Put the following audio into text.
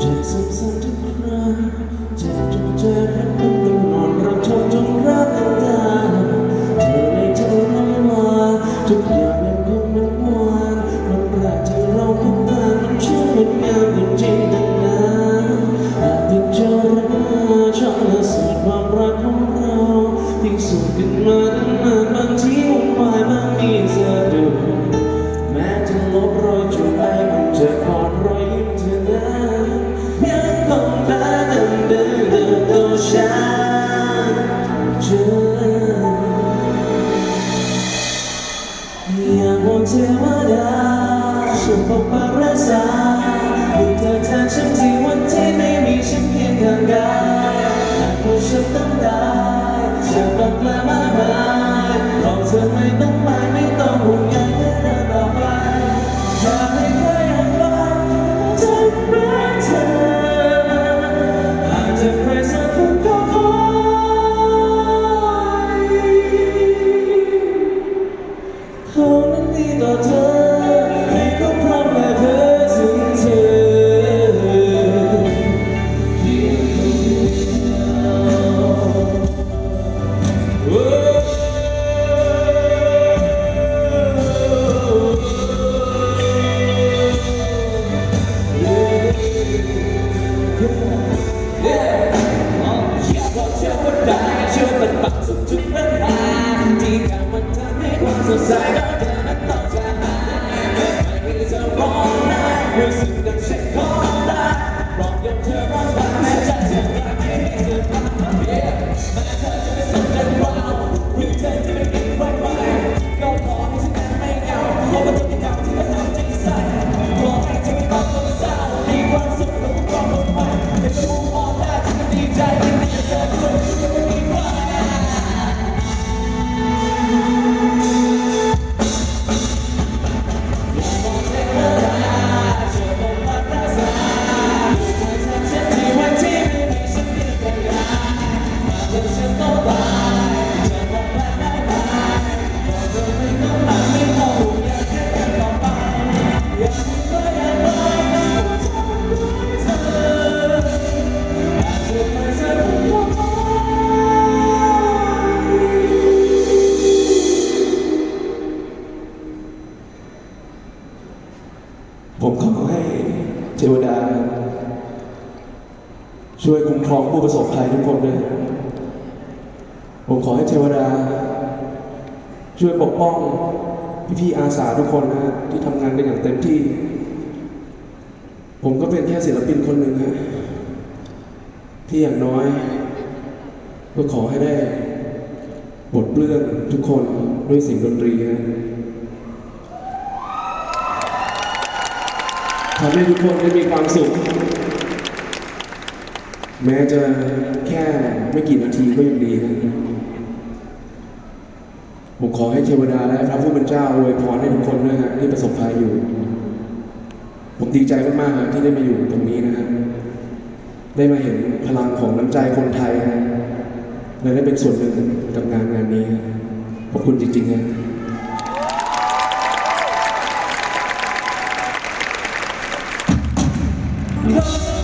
เจ็บซ้ำๆทุกครั้งเจ็บ ดินตัวฉันเจอ ให้ความสดใสของเธอ ผมขอให้เทวดา ช่วยคุ้มครองผู้ประสบภัยทุกคนด้วยผมขอให้เทวดา ช่วยปกป้องพี่ๆอาสาทุกคนนะที่ทำงานกันอย่างเต็มที่ ผมก็เป็นแค่ศิลปินคนหนึ่งนะที่อย่างน้อย ก็ขอให้ได้บทเปลื้องทุกคนด้วยเสียงดนตรีนะ ทำให้ทุกคนได้มีความสุข แม้จะแค่ไม่กี่นาทีก็ยังดีนะผมขอให้เทวดาและพระผู้เป็นเจ้าอวยพรให้ทุกคนด้วยฮะที่ประสบภัยอยู่ ผมดีใจมากๆที่ได้มาอยู่ตรงนี้นะฮะได้มาเห็นพลังของน้ำใจคนไทยฮะและได้เป็นส่วนหนึ่งกับงานงานนี้ขอบคุณจริงๆฮะ Come